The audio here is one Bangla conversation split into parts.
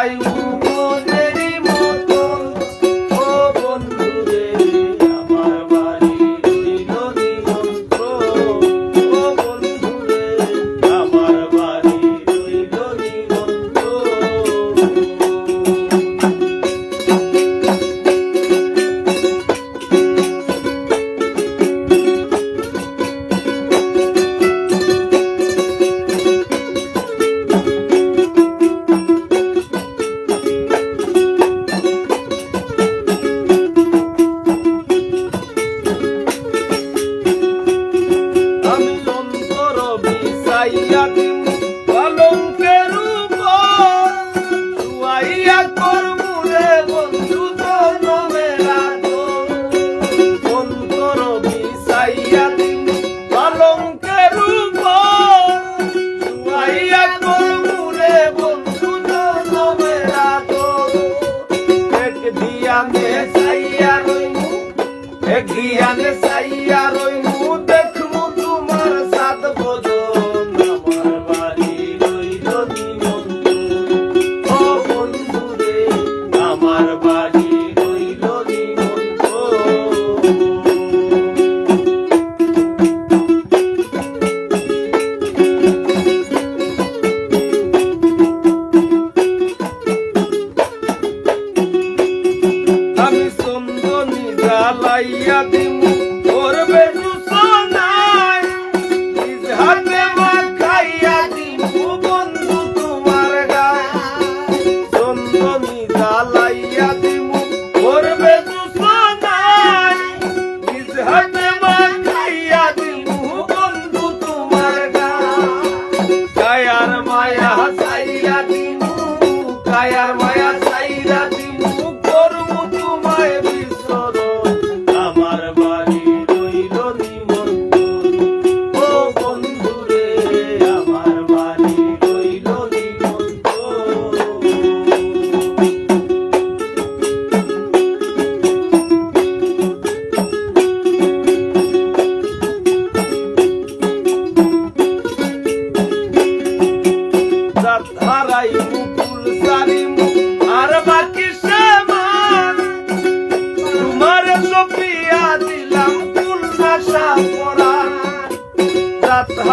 saiu মিশাইয়া দিম। কলঙ্কের উপর শুয়াইয়া করব রে বন্ধু জনমেরা অন্তর মিশাইয়া দিম কলঙ্কের উপর শুয়াইয়া করব রে বন্ধু জনমেরা এক দিয়ানে সাইয়া রইমু এক দিয়ানে দিমু। করবে দুসনায় নিজ হাতে মাখাইয়া দিমু।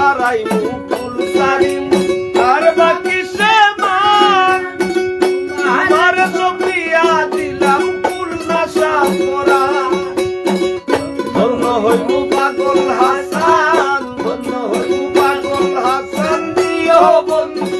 হারাইমু ফুল সারিমু। আর বাকি সে আমার চোখিয়া দিলাম ফুল নাশা করা। ধন্য হইমু পাগল হাসান, ধন্য হইমু পাগল হাসান দিও বন্ধু।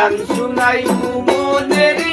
গান শুনাই মনের